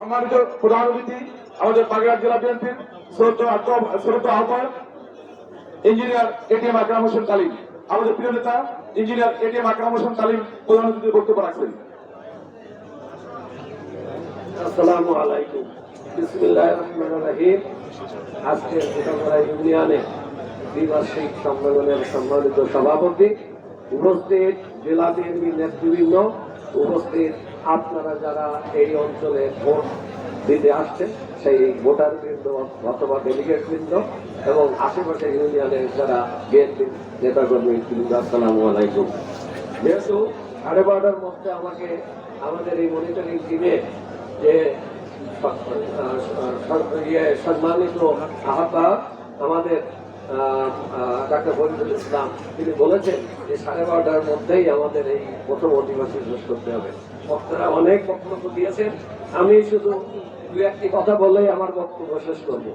সম্মানিত প্রধান অতিথি, আমাদের বাগেরহাট জেলা বিএনপির শ্রদ্ধ আহ্বায়ক ইঞ্জিনিয়ার এটিএম আকরাম হোসেন কালিম আমাদের প্রিয় নেতা, ইঞ্জিনিয়ার এটিএম আকরাম হোসেন কালিম প্রধান অতিথির বক্তব্য দ্বিবার্ষিক সম্মেলনের সম্মানিত সভাপতি উপস্থিত, জেলা বিএনপি নেতৃবৃন্দ উপস্থিত আপনারা যারা এই অঞ্চলে ভোট দিতে আসছেন, সেই ভোটার বৃন্দ অথবা ডেলিগেট বৃন্দ এবং আশেপাশে ইউনিয়নের যারা বিএনপি নেতাকর্মী বৃন্দ আসসালামু আলাইকুম। যেহেতু সাড়ে বারোটার মধ্যে আমাকে, আমাদের এই মনিটরিং টিমে যে ইয়ে সম্মানিত আহ্বায়ক, আমাদের ডাক্তার ফরিদুল ইসলাম, তিনি বলেছেন যে সাড়ে বারোটার মধ্যেই আমাদের এই প্রথম অধিবাসী শেষ করতে হবে। বক্তারা অনেক বক্তব্য দিয়েছেন। আমি শুধু দু একটি কথা বলেই আমার বক্তব্য শেষ করব।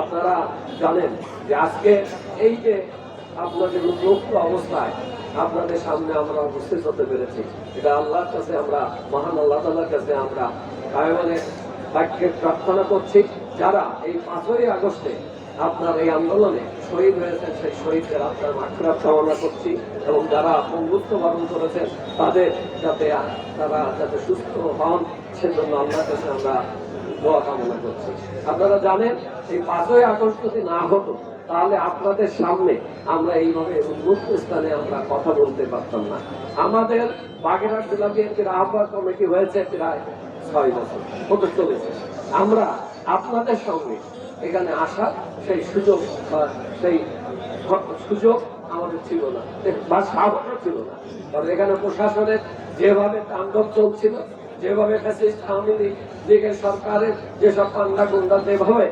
আপনারা জানেন যে আজকে এই যে আপনাদের মুক্ত অবস্থায় আপনাদের সামনে আমরা উপস্থিত হতে পেরেছি, এটা আল্লাহর কাছে আমরা, মহান আল্লাহ তাল্লাহর কাছে আমরা কায়মানের প্রার্থনা করছি। যারা এই পাঁচই আগস্টে আপনার এই আন্দোলনে শহীদ হয়েছেন সেই শহীদদের আপনার মাঠরাত কামনা করছি এবং যারা বন্ধুত্ব বরণ করেছেন, তাদের যাতে তারা যাতে সুস্থ হন, সেজন্য আল্লাহর কাছে আমরা দোয়া কামনা করছি। আপনারা জানেন, এই পাঁচই আগস্ট যদি না হতো, তাহলে আপনাদের সামনে আমরা এইভাবে উন্মুক্ত স্থানে আমরা কথা বলতে পারতাম না। আমাদের বাগেরহাট জেলা বিএনপির আহ্বায়ক কমিটি হয়েছে প্রায় ছয় বছর হতে চলেছে আমরা আপনাদের সঙ্গে এখানে আসা সেই সুযোগ বা সেই সুযোগ আমাদের ছিল না। বা সাহসও ছিল না। কারণ এখানে প্রশাসনের যেভাবে তাণ্ডব চলছিল, যেভাবে সরকারের যেসব পান্ডা গুন্ডা যেভাবে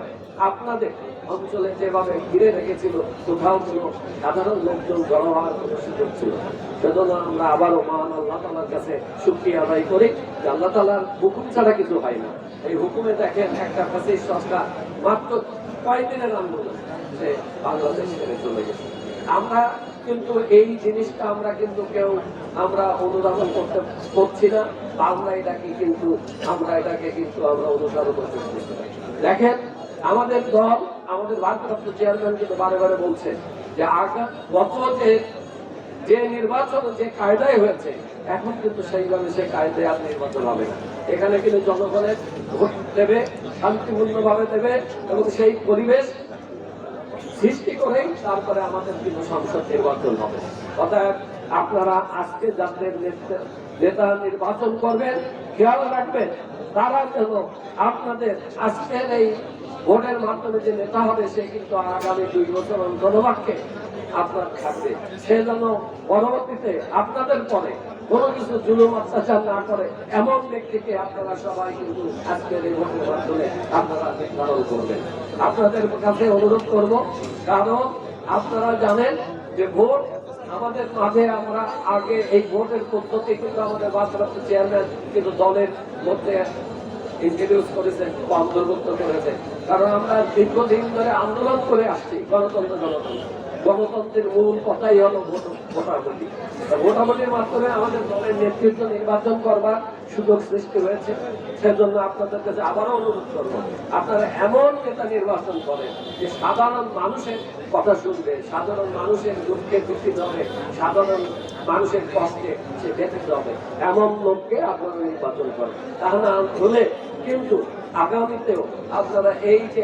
আপনাদের অঞ্চলে যেভাবে ঘিরে রেখেছিল, কোথাও কোনো সাধারণ লোকজন জড়ো হওয়ার সুযোগ ছিল সেজন্য আমরা আবারও মহান আল্লাহ তালার কাছে শুক্রিয়া আদায় করি যে আল্লাহ তালার হুকুম ছাড়া কিছু হয় না। এই হুকুমে দেখেন একটা ফ্যাসিস্ট সরকার মাত্র কয়েকদিনের আন্দোলন সে বাংলাদেশ ছেড়ে চলে গেছে। আমরা কিন্তু এই জিনিসটা আমরা কিন্তু কেউ আমরা অনুধাবন করতে করছি না। আমরা এটাকে কিন্তু আমরা এটাকে কিন্তু আমরা অনুসরণ করতে দেখেন আমাদের দল, আমাদের ভারপ্রাপ্ত চেয়ারম্যান কিন্তু বারে বারে বলছে যে আগা যে যে নির্বাচন যে কায়দায় হয়েছে, এখন কিন্তু সেইভাবে সেই কায়দায় আর নির্বাচন হবে না। এখানে কিন্তু জনগণের ভোট দেবে, শান্তিপূর্ণভাবে দেবে এবং সেই পরিবেশ সৃষ্টি করেই তারপরে আমাদের কিন্তু সংসদ নির্বাচন হবে। অতএব আপনারা আজকে যাদের নেতা নির্বাচন করবেন, খেয়াল রাখবেন, তারা যেন আপনাদের আজকের এই ভোটের মাধ্যমে যে নেতা হবে, সে কিন্তু আগামী দুই বছর জনবাক্যে আপনার থাকবে। সে যেন পরবর্তীতে আপনাদের পরে কোনো কিছু জুলুম, অত্যাচার না করে এমন ব্যক্তিকে আপনারা সবাই কিন্তু আজকের এই ভোটের মাধ্যমে আপনারা নির্ধারণ করবেন। আপনাদের কাছে অনুরোধ করব, কারণ আপনারা জানেন যে ভোট আমাদের মাঝে, আমরা আগে এই ভোটের পদ্ধতি কিন্তু আমাদের ভারপ্রাপ্ত চেয়ারম্যান কিন্তু দলের মধ্যে ইন্ট্রোডিউস করেছেন বা অন্তর্ভুক্ত করেছেন। কারণ আমরা দীর্ঘদিন ধরে আন্দোলন করে আসছি, গণতন্ত্র গণতন্ত্র গণতন্ত্রের মূল কথাই হলো ভোট, ভোটাভুটি। ভোটাভুটির মাধ্যমে আমাদের দলের নেতৃত্ব নির্বাচন করবার সুযোগ সৃষ্টি হয়েছে। সেজন্য আপনাদের কাছে আবারও অনুরোধ করব, আপনারা এমন নেতা নির্বাচন করেন যে সাধারণ মানুষের কথা শুনবে, সাধারণ মানুষের দুঃখে দুঃখিত হবে, সাধারণ মানুষের কষ্টে সে ব্যথিত হবে। এমন লোককে আপনারা নির্বাচন করেন। তাহলে হলে কিন্তু আগামীতেও আপনারা এই যে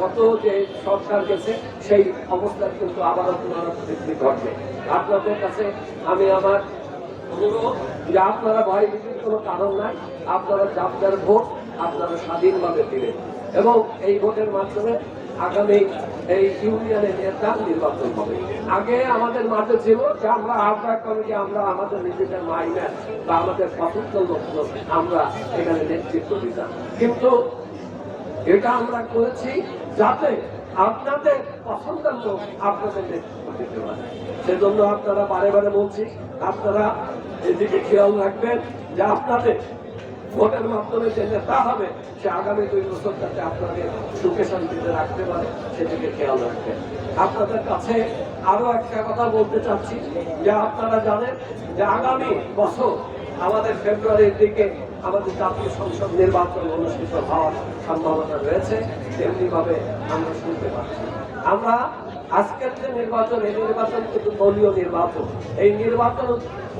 কত যে সরকার গেছে, সেই অবস্থার কিন্তু আবারও পুনরাবৃত্তি ঘটবে। আপনাদের কাছে আমি আমার অনুরোধ যে আপনারা ভয় ভীতির কোনো কারণ নাই, আপনারা যার ভোট আপনারা স্বাধীনভাবে দিলেন এবং এই ভোটের মাধ্যমে আগামী এই ইউনিয়নের নেতা নির্বাচন হবে। আগে আমাদের মাঝে ছিল যে আমরা আহ্বায়ক কমিটি, আমরা আমাদের নিজেদের মাইনার বা আমাদের পছন্দ লোক আমরা এখানে নেতৃত্ব দিতাম। কিন্তু এটা আমরা করেছি যাতে আপনাদের পছন্দের লোক আপনাদের নেতৃত্ব দিতে পারে। সেজন্য আপনারা বারে বারে বলছি, আপনারা এদিকে খেয়াল রাখবেন যে আপনাদের ভোটের মাধ্যমে যে নেতা হবে, সে আগামী দুই বছর যাতে আপনাদের সুখে শান্তিতে রাখতে পারে সেদিকে খেয়াল রাখবেন। আপনাদের কাছে আরও একটা কথা বলতে চাচ্ছি, যে আপনারা জানেন যে আগামী বছর আমাদের ফেব্রুয়ারির দিকে আমাদের জাতীয় সংসদ নির্বাচন অনুষ্ঠিত হওয়ার সম্ভাবনা রয়েছে তেমনি ভাবে আমরা শুনতে পাচ্ছি। আমরা আজকের যে নির্বাচন, এই নির্বাচন কিন্তু দলীয় নির্বাচন। এই নির্বাচন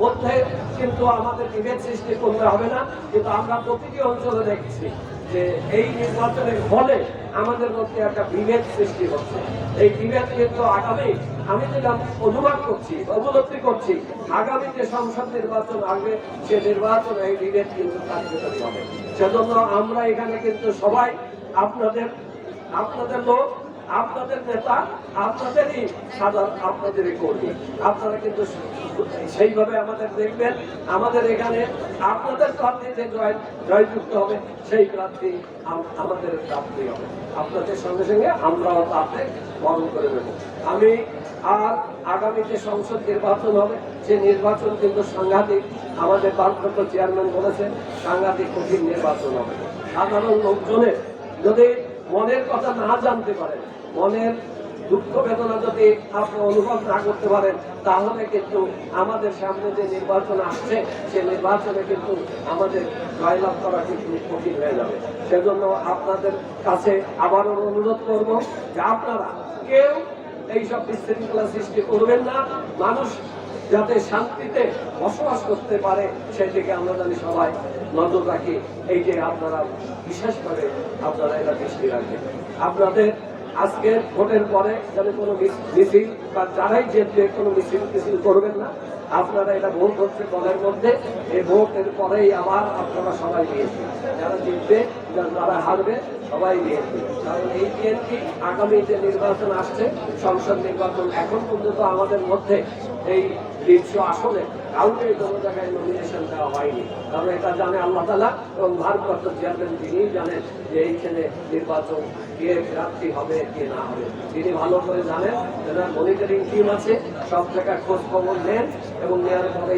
মধ্যে কিন্তু আমাদের বিভেদ সৃষ্টি করতে হবে না, কিন্তু আমরা প্রতিটি অঞ্চলে দেখছি যে এই নির্বাচনের ফলে আমাদের মধ্যে একটা বিভেদ সৃষ্টি হচ্ছে। এই বিভেদ কিন্তু আগামী, আমি যেটা অনুমান করছি উপলব্ধি করছি, আগামী যে সংসদ নির্বাচন আসবে, সে নির্বাচন এই বিভেদ কিন্তু কার্যকরী হবে। সেজন্য আমরা এখানে কিন্তু সবাই আপনাদের আপনাদের লোক আপনাদের নেতা, আপনাদেরই সাধারণ, আপনাদেরই কর্মী। আপনারা কিন্তু সেইভাবে আমাদের দেখবেন, আমাদের এখানে আপনাদের প্রার্থী যে জয় জয়যুক্ত হবে, সেই প্রার্থী আম- আমাদের প্রার্থী হবে। আপনাদের সঙ্গে সঙ্গে আমরাও তাতে বরণ করে দেব আমি আর আগামী যে সংসদ নির্বাচন হবে, সে নির্বাচন কিন্তু সাংঘাতিক। আমাদের ভারপ্রাপ্ত চেয়ারম্যান বলেছেন, সাংঘাতিক কঠিন নির্বাচন হবে। সাধারণ লোকজনের যদি মনের কথা না জানতে পারেন, মনের দুঃখ বেদনা যদি আপনি অনুভব না করতে পারেন, তাহলে কিন্তু আমাদের সামনে যে নির্বাচন আসছে, সে নির্বাচনে কিন্তু আমাদের জয়লাভ করা কিন্তু কঠিন হয়ে যাবে। সেজন্য আপনাদের কাছে আবারও অনুরোধ করব যে আপনারা কেউ এইসব বিশৃঙ্খলা সৃষ্টি করবেন না। মানুষ যাতে শান্তিতে বসবাস করতে পারে, সেদিকে আমরা জানি সবাই নজর রাখি, এই যে আপনারা বিশেষ করে আপনারা এটা দৃষ্টি রাখবেন আপনাদের আজকের ভোটের পরে যাতে কোনো মিছিল বা যারাই জিতবে কোনো মিছিল মিছিল করবেন না, আপনারা এটা ভোট হচ্ছে দলের মধ্যে। এই ভোটের পরেই আবার আপনারা সবাই বিএনপি যারা জিতবে, যারা হারবে, সবাই বিএনপি কারণ এই বিএনপি আগামী যে নির্বাচন আসছে, সংসদ নির্বাচন এখন পর্যন্ত আমাদের মধ্যে এই তিনশো আসলে কাউকে কোনো জায়গায় নমিনেশন দেওয়া হয়নি। কারণ এটা জানে আল্লাহ তালা এবং ভারপ্রাপ্ত চেয়ারম্যান তিনি জানেন যে এইখানে নির্বাচন কে প্রার্থী হবে, কে না হবে। তিনি ভালো করে জানেন মনিটরিং টিম আছে, সব জায়গায় খোঁজ খবর নেন এবং নেওয়ার পরে